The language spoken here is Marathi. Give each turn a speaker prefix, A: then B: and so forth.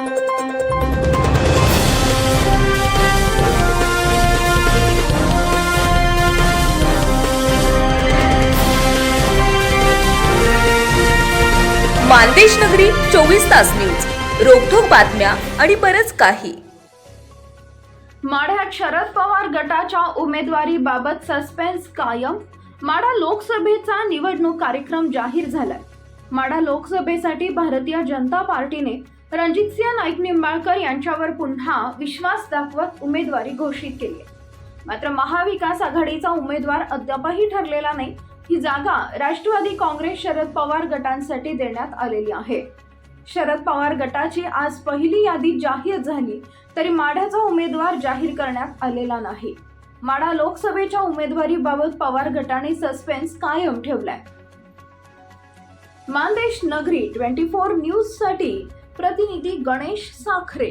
A: मानदेश नगरी चोवीस तास न्यूज. रोखोक बातम्या आणि बरच काही.
B: माढ्यात शरद पवार गटाच्या उमेदवारीबाबत सस्पेन्स कायम. माढा लोकसभेचा निवडणूक कार्यक्रम जाहीर झालाय. माढा लोकसभेसाठी भारतीय जनता पार्टीने रणजितसिंह नाईक निंबाळकर यांच्यावर पुन्हा विश्वास दाखवत उमेदवारी घोषित केली मात्र महाविकास आघाडीचा उमेदवार अद्यापही ठरलेला नाही. ही जागा राष्ट्रवादी काँग्रेस शरद पवार गटांसाठी देण्यात आलेली आहे. शरद पवार गटाची आज पहिली यादी जाहीर झाली तरी माढ्याचा उमेदवार जाहीर करण्यात आलेला नाही. माढा लोकसभेच्या उमेदवारीबाबत पवार गटाने सस्पेन्स कायम ठेवलाय. मानदेश नगरी ट्वेंटी फोर न्यूजसाठी પ્રતિનિધિ ગણેશ સાખરે